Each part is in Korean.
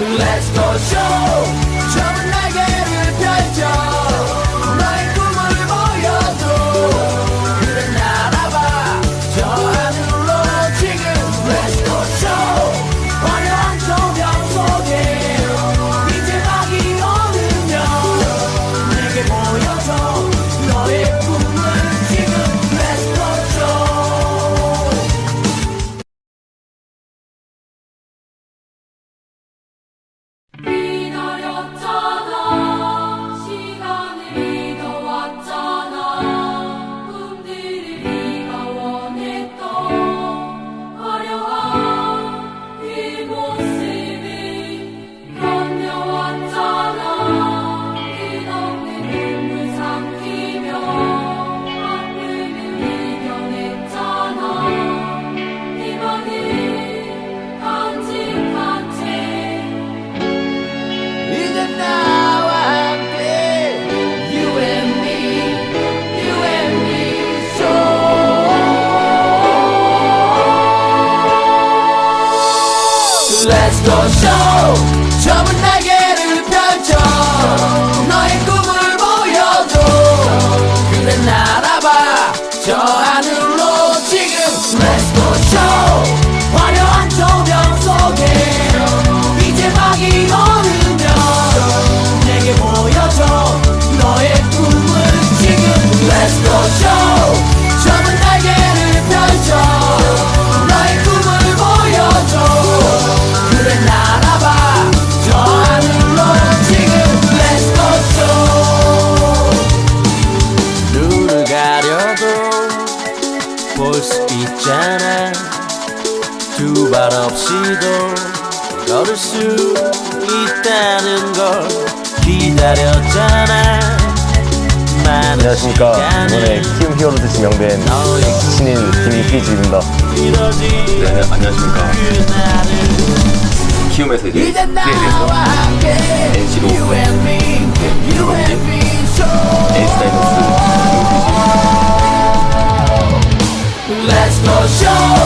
Let's go show. Trouble Let's go show. 젊은 날개를 펼쳐. 너의 꿈을 보여줘. 그대 나라 없이도 걸을 수 있다는 걸 기다렸잖아. 안녕하십니까. 이번에 키움 히어로즈 지명된 신인 김희기입니다. 네, 안녕하십니까. 키움에서 이제 피해에서 NC로 이루어진 NC 다이너스 Let's go show.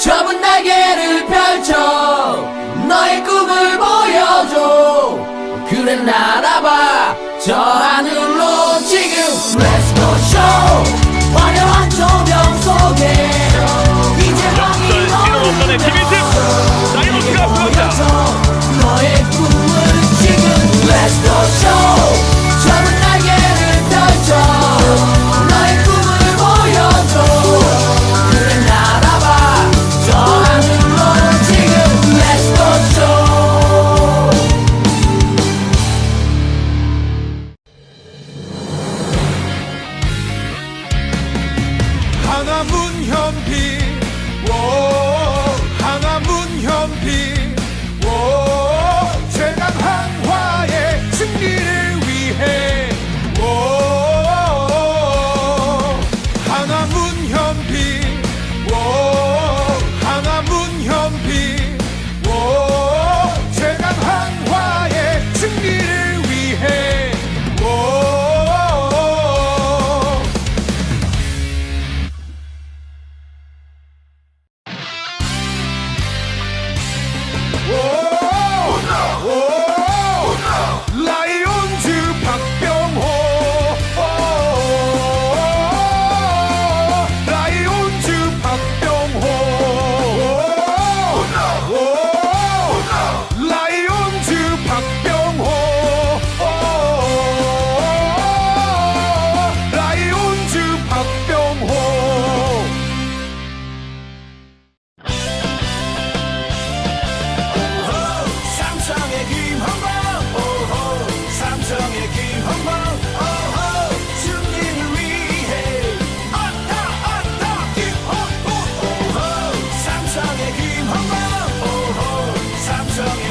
좁은 날개를 펼쳐 너의 꿈을 보여줘. 그래 날아봐. 저